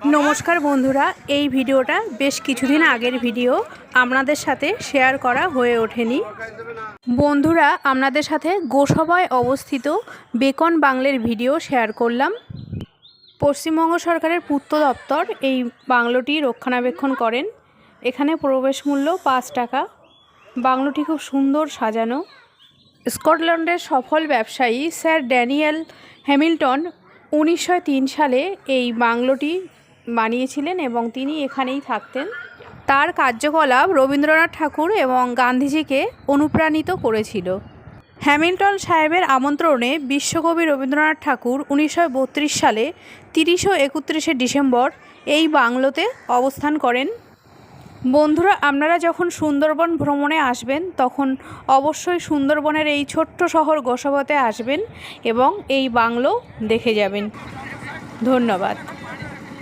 নমস্কার বন্ধুরা, এই ভিডিওটা বেশ কিছুদিন আগের ভিডিও। আপনাদের সাথে শেয়ার করা হয়ে ওঠেনি। বন্ধুরা, আপনাদের সাথে গোসভায় অবস্থিত বেকন বাংলের ভিডিও শেয়ার করলাম। পশ্চিমবঙ্গ সরকারের পূর্ত দপ্তর এই বাংলোটি রক্ষণাবেক্ষণ করেন। এখানে প্রবেশ মূল্য পাঁচ টাকা। বাংলোটি খুব সুন্দর সাজানো। স্কটল্যান্ডের সফল ব্যবসায়ী স্যার ড্যানিয়েল হ্যামিল্টন উনিশশো তিন সালে এই বাংলোটি বানিয়েছিলেন এবং তিনি এখানেই থাকতেন। তার কার্যকলাপ রবীন্দ্রনাথ ঠাকুর এবং গান্ধীজিকে অনুপ্রাণিত করেছিল। হ্যামিল্টন সাহেবের আমন্ত্রণে বিশ্বকবি রবীন্দ্রনাথ ঠাকুর উনিশশো বত্রিশ সালে তিরিশ একত্রিশে ডিসেম্বর এই বাংলোতে অবস্থান করেন। বন্ধুরা, আপনারা যখন সুন্দরবন ভ্রমণে আসবেন, তখন অবশ্যই সুন্দরবনের এই ছোট্ট শহর গোসাবাতে আসবেন এবং এই বাংলো দেখে যাবেন। ধন্যবাদ।